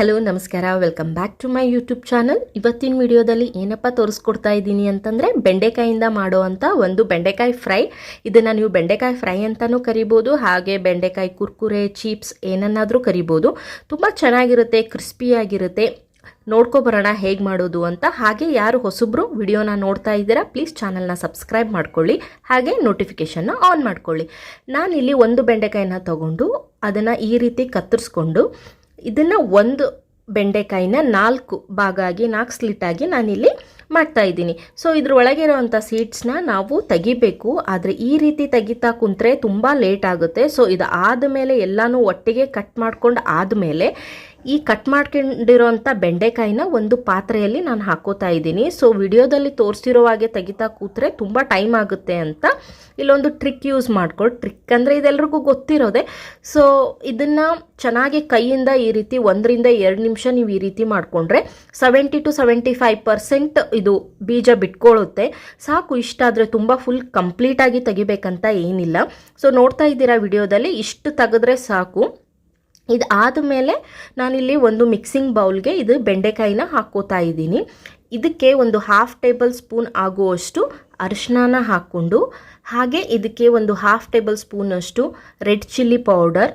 Hello, ನಮಸ್ಕಾರ. Welcome back to my YouTube channel ಇವತ್ತಿನ ವಿಡಿಯೋದಲ್ಲಿ ಏನಪ್ಪ ತೋರಿಸ್ಕೊಡ್ತಾ ಇದ್ದೀನಿ ಅಂತಂದರೆ ಬೆಂಡೆಕಾಯಿಂದ ಮಾಡುವಂಥ ಒಂದು ಬೆಂಡೆಕಾಯಿ ಫ್ರೈ. ಇದನ್ನು ನೀವು ಬೆಂಡೆಕಾಯಿ ಫ್ರೈ ಅಂತಲೂ ಕರಿಬೋದು, ಹಾಗೆ ಬೆಂಡೆಕಾಯಿ ಕುರ್ಕುರೆ ಚೀಪ್ಸ್ ಏನನ್ನಾದರೂ ಕರಿಬೋದು. ತುಂಬ ಚೆನ್ನಾಗಿರುತ್ತೆ ಕ್ರಿಸ್ಪಿಯಾಗಿರುತ್ತೆ ನೋಡ್ಕೊಬರೋಣ ಹೇಗೆ ಮಾಡೋದು ಅಂತ. ಹಾಗೆ ಯಾರು ಹೊಸಬ್ರು ವಿಡಿಯೋನ ನೋಡ್ತಾ ಇದ್ದೀರಾ ಪ್ಲೀಸ್ ಚಾನಲ್ನ ಸಬ್ಸ್ಕ್ರೈಬ್ ಮಾಡ್ಕೊಳ್ಳಿ, ಹಾಗೆ ನೋಟಿಫಿಕೇಷನ್ನ ಆನ್ ಮಾಡ್ಕೊಳ್ಳಿ. ನಾನಿಲ್ಲಿ ಒಂದು ಬೆಂಡೆಕಾಯಿನ ತಗೊಂಡು ಅದನ್ನು ಈ ರೀತಿ ಕತ್ತರಿಸ್ಕೊಂಡು ಇದನ್ನು ಒಂದು ಬೆಂಡೆಕಾಯಿನ ನಾಲ್ಕು ಭಾಗ ಆಗಿ, ನಾಲ್ಕು ಸ್ಲಿಟ್ ಆಗಿ ನಾನಿಲ್ಲಿ ಮಾಡ್ತಾ ಇದ್ದೀನಿ. ಸೊ ಇದ್ರೊಳಗೆ ಇರೋವಂಥ ಸೀಡ್ಸ್ನ ನಾವು ತೆಗಿಬೇಕು. ಆದರೆ ಈ ರೀತಿ ತೆಗಿತಾ ಕುಂತ್ರೆ ತುಂಬ ಲೇಟ್ ಆಗುತ್ತೆ. ಸೊ ಇದು ಆದಮೇಲೆ ಎಲ್ಲನೂ ಒಟ್ಟಿಗೆ ಕಟ್ ಮಾಡ್ಕೊಂಡು ಆದಮೇಲೆ ಈ ಕಟ್ ಮಾಡ್ಕೊಂಡಿರೋಂಥ ಬೆಂಡೆಕಾಯಿನ ಒಂದು ಪಾತ್ರೆಯಲ್ಲಿ ನಾನು ಹಾಕೋತಾ ಇದ್ದೀನಿ. ಸೊ ವಿಡಿಯೋದಲ್ಲಿ ತೋರಿಸಿರೋ ಹಾಗೆ ತೆಗಿತಾ ಕೂತ್ರೆ ತುಂಬ ಟೈಮ್ ಆಗುತ್ತೆ ಅಂತ ಇಲ್ಲೊಂದು ಟ್ರಿಕ್ ಯೂಸ್ ಮಾಡ್ಕೊಳ್ಳಿ. ಟ್ರಿಕ್ ಅಂದರೆ ಇದೆಲ್ರಿಗೂ ಗೊತ್ತಿರೋದೆ. ಸೊ ಇದನ್ನು ಚೆನ್ನಾಗಿ ಕೈಯಿಂದ ಈ ರೀತಿ ಒಂದರಿಂದ ಎರಡು ನಿಮಿಷ ನೀವು ಈ ರೀತಿ ಮಾಡಿಕೊಂಡ್ರೆ seventy two seventy five percent ಇದು ಬೀಜ ಬಿಟ್ಕೊಳ್ಳುತ್ತೆ ಸಾಕು, ಇಷ್ಟ ಆದರೆ ತುಂಬ ಫುಲ್ ಕಂಪ್ಲೀಟಾಗಿ ತೆಗಿಬೇಕಂತ ಏನಿಲ್ಲ. ಸೊ ನೋಡ್ತಾ ಇದ್ದೀರಾ ವಿಡಿಯೋದಲ್ಲಿ? ಇಷ್ಟು ತೆಗೆದ್ರೆ ಸಾಕು. ಇದು ಆದಮೇಲೆ ನಾನಿಲ್ಲಿ ಒಂದು ಮಿಕ್ಸಿಂಗ್ ಬೌಲ್ಗೆ ಇದು ಬೆಂಡೆಕಾಯಿನ ಹಾಕೋತಾ ಇದ್ದೀನಿ. ಇದಕ್ಕೆ ಒಂದು ಹಾಫ್ ಟೇಬಲ್ ಸ್ಪೂನ್ ಆಗುವಷ್ಟು ಅರಿಶಿನ ಹಾಕ್ಕೊಂಡು, ಹಾಗೆ ಇದಕ್ಕೆ ಒಂದು ಹಾಫ್ ಟೇಬಲ್ ಸ್ಪೂನಷ್ಟು ರೆಡ್ ಚಿಲ್ಲಿ ಪೌಡರ್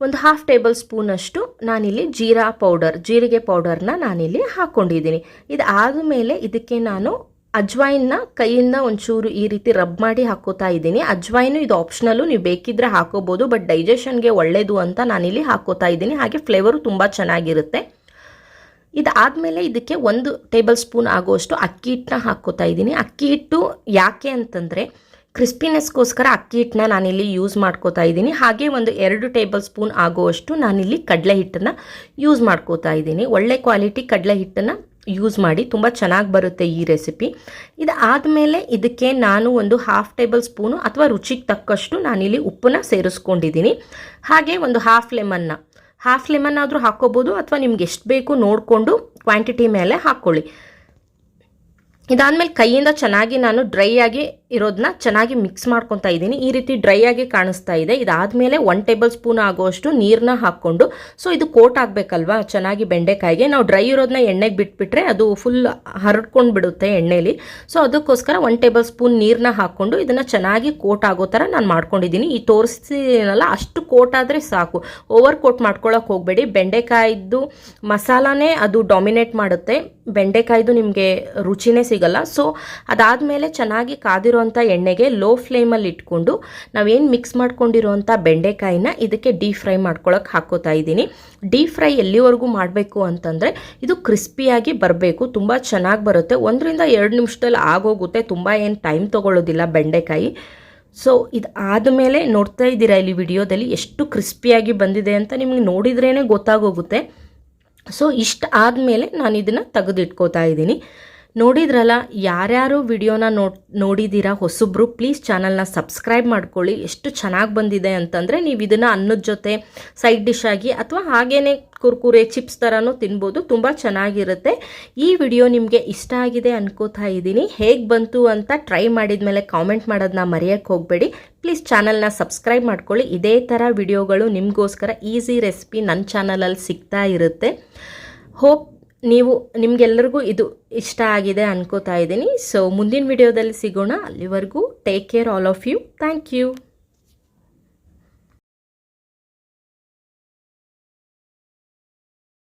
ಒಂದು ಹಾಫ್ ಟೇಬಲ್ ಸ್ಪೂನಷ್ಟು ನಾನಿಲ್ಲಿ ಜೀರಾ ಪೌಡರ್ ಜೀರಿಗೆ ಪೌಡರ್ನ ನಾನಿಲ್ಲಿ ಹಾಕ್ಕೊಂಡಿದ್ದೀನಿ ಇದು ಆದಮೇಲೆ ಇದಕ್ಕೆ ನಾನು ಅಜ್ವಾಯಿನ್ನ ಕೈಯಿಂದ ಒಂಚೂರು ಈ ರೀತಿ ರಬ್ ಮಾಡಿ ಹಾಕೋತಾ ಇದ್ದೀನಿ. ಅಜ್ವಾಯಿನು ಇದು ಆಪ್ಷನಲ್ಲು ನೀವು ಬೇಕಿದ್ರೆ ಹಾಕೋಬೋದು ಬಟ್ ಡೈಜೆಷನ್ಗೆ ಒಳ್ಳೆಯದು ಅಂತ ನಾನಿಲ್ಲಿ ಹಾಕೋತಾ ಇದ್ದೀನಿ. ಹಾಗೆ ಫ್ಲೇವರು ತುಂಬ ಚೆನ್ನಾಗಿರುತ್ತೆ. ಇದಾದಮೇಲೆ ಇದಕ್ಕೆ ಒಂದು ಟೇಬಲ್ ಸ್ಪೂನ್ ಆಗುವಷ್ಟು ಅಕ್ಕಿ ಹಿಟ್ಟನ್ನ ಹಾಕೋತಾ ಇದ್ದೀನಿ. ಅಕ್ಕಿ ಹಿಟ್ಟು ಯಾಕೆ ಅಂತಂದರೆ ಕ್ರಿಸ್ಪಿನೆಸ್ಗೋಸ್ಕರ ಅಕ್ಕಿ ಹಿಟ್ಟನ್ನ ನಾನಿಲ್ಲಿ ಯೂಸ್ ಮಾಡ್ಕೋತಾ ಇದ್ದೀನಿ. ಹಾಗೆ ಒಂದು ಎರಡು ಟೇಬಲ್ ಸ್ಪೂನ್ ಆಗುವಷ್ಟು ನಾನಿಲ್ಲಿ ಕಡಲೆ ಹಿಟ್ಟನ್ನು ಯೂಸ್ ಮಾಡ್ಕೋತಾ ಇದ್ದೀನಿ. ಒಳ್ಳೆ ಕ್ವಾಲಿಟಿ ಕಡಲೆ ಹಿಟ್ಟನ್ನು ಯೂಸ್ ಮಾಡಿ ತುಂಬ ಚೆನ್ನಾಗಿ ಬರುತ್ತೆ ಈ ರೆಸಿಪಿ ಇದಾದಮೇಲೆ ಇದಕ್ಕೆ ನಾನು ಒಂದು ಹಾಫ್ ಟೇಬಲ್ ಸ್ಪೂನು ಅಥವಾ ರುಚಿಗೆ ತಕ್ಕಷ್ಟು ನಾನಿಲ್ಲಿ ಉಪ್ಪನ್ನ ಸೇರಿಸ್ಕೊಂಡಿದ್ದೀನಿ ಹಾಗೆ ಒಂದು ಹಾಫ್ ಲೆಮನ್ನ ಹಾಫ್ ಲೆಮನ್ ಆದರೂ ಹಾಕ್ಕೋಬೋದು ಅಥವಾ ನಿಮ್ಗೆ ಎಷ್ಟು ಬೇಕು ನೋಡಿಕೊಂಡು ಕ್ವಾಂಟಿಟಿ ಮೇಲೆ ಹಾಕ್ಕೊಳ್ಳಿ ಇದಾದಮೇಲೆ ಕೈಯಿಂದ ಚೆನ್ನಾಗಿ ನಾನು ಡ್ರೈ ಆಗಿ ಇರೋದನ್ನ ಚೆನ್ನಾಗಿ ಮಿಕ್ಸ್ ಮಾಡ್ಕೊತಾ ಇದ್ದೀನಿ. ಈ ರೀತಿ ಡ್ರೈ ಆಗಿ ಕಾಣಿಸ್ತಾ ಇದೆ. ಇದಾದಮೇಲೆ ಒನ್ ಟೇಬಲ್ ಸ್ಪೂನ್ ಆಗುವಷ್ಟು ನೀರನ್ನ ಹಾಕ್ಕೊಂಡು, ಸೊ ಇದು ಕೋಟ್ ಆಗಬೇಕಲ್ವಾ? ಚೆನ್ನಾಗಿ ಬೆಂಡೆಕಾಯಿಗೆ. ನಾವು ಡ್ರೈ ಇರೋದನ್ನ ಎಣ್ಣೆಗೆ ಬಿಟ್ಬಿಟ್ರೆ ಅದು ಫುಲ್ ಹರಡ್ಕೊಂಡು ಬಿಡುತ್ತೆ ಎಣ್ಣೆಲಿ. ಸೊ ಅದಕ್ಕೋಸ್ಕರ ಒನ್ ಟೇಬಲ್ ಸ್ಪೂನ್ ನೀರನ್ನ ಹಾಕ್ಕೊಂಡು ಇದನ್ನು ಚೆನ್ನಾಗಿ ಕೋಟ್ ಆಗೋ ಥರ ನಾನು ಮಾಡ್ಕೊಂಡಿದ್ದೀನಿ. ಈ ತೋರಿಸ್ತೀನಲ್ಲ ಅಷ್ಟು ಕೋಟ್ ಆದರೆ ಸಾಕು. ಓವರ್ ಕೋಟ್ ಮಾಡ್ಕೊಳ್ಳೋಕೆ ಹೋಗಬೇಡಿ. ಬೆಂಡೆಕಾಯಿದ್ದು ಮಸಾಲಾನೇ ಅದು ಡಾಮಿನೇಟ್ ಮಾಡುತ್ತೆ. ಬೆಂಡೆಕಾಯ್ದು ನಿಮಗೆ ರುಚಿನೇ ಸಿಗಲ್ಲ. ಸೊ ಅದಾದಮೇಲೆ ಚೆನ್ನಾಗಿ ಕಾದಿರೋವಂಥ ಎಣ್ಣೆಗೆ ಲೋ ಫ್ಲೇಮಲ್ಲಿ ಇಟ್ಕೊಂಡು ನಾವೇನು ಮಿಕ್ಸ್ ಮಾಡ್ಕೊಂಡಿರೋಂಥ ಬೆಂಡೆಕಾಯಿನ ಇದಕ್ಕೆ ಡೀಪ್ ಫ್ರೈ ಮಾಡ್ಕೊಳಕ್ಕೆ ಹಾಕೋತಾ ಇದ್ದೀನಿ. ಡೀಪ್ ಫ್ರೈ ಎಲ್ಲಿವರೆಗೂ ಮಾಡಬೇಕು ಅಂತಂದರೆ ಇದು ಕ್ರಿಸ್ಪಿಯಾಗಿ ಬರಬೇಕು, ತುಂಬ ಚೆನ್ನಾಗಿ ಬರುತ್ತೆ. ಒಂದರಿಂದ ಎರಡು ನಿಮಿಷದಲ್ಲಿ ಆಗೋಗುತ್ತೆ, ತುಂಬ ಏನು ಟೈಮ್ ತೊಗೊಳ್ಳೋದಿಲ್ಲ ಬೆಂಡೆಕಾಯಿ. ಸೊ ಇದು ಆದಮೇಲೆ ನೋಡ್ತಾ ಇದ್ದೀರಾ ಇಲ್ಲಿ ವಿಡಿಯೋದಲ್ಲಿ ಎಷ್ಟು ಕ್ರಿಸ್ಪಿಯಾಗಿ ಬಂದಿದೆ ಅಂತ ನಿಮಗೆ ನೋಡಿದ್ರೇ ಗೊತ್ತಾಗೋಗುತ್ತೆ. ಸೊ ಇಷ್ಟು ಆದಮೇಲೆ ನಾನು ಇದನ್ನು ತೆಗೆದಿಟ್ಕೋತಾ ಇದ್ದೀನಿ. ನೋಡಿದ್ರಲ್ಲ, ಯಾರ್ಯಾರು ವಿಡಿಯೋನ ನೋಡಿ ನೋಡಿದ್ದೀರಾ ಹೊಸಬ್ರು ಪ್ಲೀಸ್ ಚಾನಲ್ನ ಸಬ್ಸ್ಕ್ರೈಬ್ ಮಾಡ್ಕೊಳ್ಳಿ. ಎಷ್ಟು ಚೆನ್ನಾಗಿ ಬಂದಿದೆ ಅಂತಂದರೆ ನೀವು ಇದನ್ನು ಅನ್ನದ ಜೊತೆ ಸೈಡ್ ಡಿಶ್ ಆಗಿ ಅಥವಾ ಹಾಗೇ ಕುರ್ಕುರೆ ಚಿಪ್ಸ್ ಥರನೂ ತಿನ್ಬೋದು. ತುಂಬ ಚೆನ್ನಾಗಿರುತ್ತೆ. ಈ ವಿಡಿಯೋ ನಿಮಗೆ ಇಷ್ಟ ಆಗಿದೆ ಅನ್ಕೋತಾ ಇದ್ದೀನಿ. ಹೇಗೆ ಬಂತು ಅಂತ ಟ್ರೈ ಮಾಡಿದ ಮೇಲೆ ಕಾಮೆಂಟ್ ಮಾಡೋದನ್ನ ಮರೆಯೋಕ್ಕೆ ಹೋಗಬೇಡಿ ಪ್ಲೀಸ್ ಚಾನಲ್ನ ಸಬ್ಸ್ಕ್ರೈಬ್ ಮಾಡ್ಕೊಳ್ಳಿ. ಇದೇ ಥರ ವಿಡಿಯೋಗಳು ನಿಮಗೋಸ್ಕರ ಈಸಿ ರೆಸಿಪಿ ನನ್ನ ಚಾನಲಲ್ಲಿ ಸಿಗ್ತಾ ಇರುತ್ತೆ. ಹೋಪ್ ನೀವು ನಿಮಗೆಲ್ಲರಿಗೂ ಇದು ಇಷ್ಟ ಆಗಿದೆ ಅನ್ಕೋತಾ ಇದ್ದೀನಿ. ಸೊ ಮುಂದಿನ ವಿಡಿಯೋದಲ್ಲಿ ಸಿಗೋಣ. ಅಲ್ಲಿವರೆಗೂ take care all of you thank you